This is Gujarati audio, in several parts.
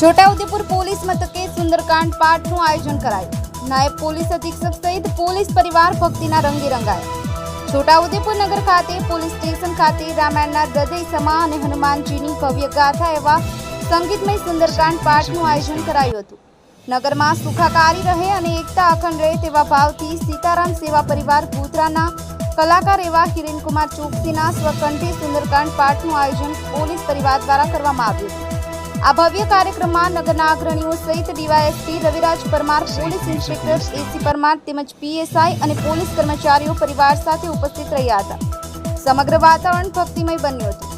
છોટાઉદેપુર પોલીસ મથકે સુંદરકાંડ પાઠનું આયોજન કરાયું. નાયબ પોલીસ અધિક્ષક સહિત પોલીસ પરિવાર ભક્તિના રંગે રંગાયા. છોટાઉદેપુર નગર ખાતે પોલીસ સ્ટેશન ખાતે રામાયણના હૃદય સમા અને હનુમાનજીની ભવ્ય ગાથા એવા સંગીતમય સુંદરકાંડ પાઠનું આયોજન કરાયું હતું. નગરમાં સુખાકારી રહે અને એકતા અખંડ રહે તેવા ભાવથી સીતારામ સેવા પરિવાર ગોધરાના કલાકાર એવા કિરણકુમાર ચોકસીના સ્વકંઠી સુંદરકાંડ પાઠનું આયોજન પોલીસ પરિવાર દ્વારા કરવામાં આવ્યું હતું. આ ભવ્ય કાર્યક્રમમાં નગરના અગ્રણીઓ સહિત DySP Raviraj Parmar, police inspector AC Parmar તેમજ પીએસઆઈ અને પોલીસ કર્મચારીઓ પરિવાર સાથે ઉપસ્થિત રહ્યા હતા. સમગ્ર વાતાવરણ ભક્તિમય બન્યું હતું.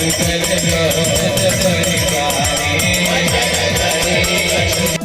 Thank you.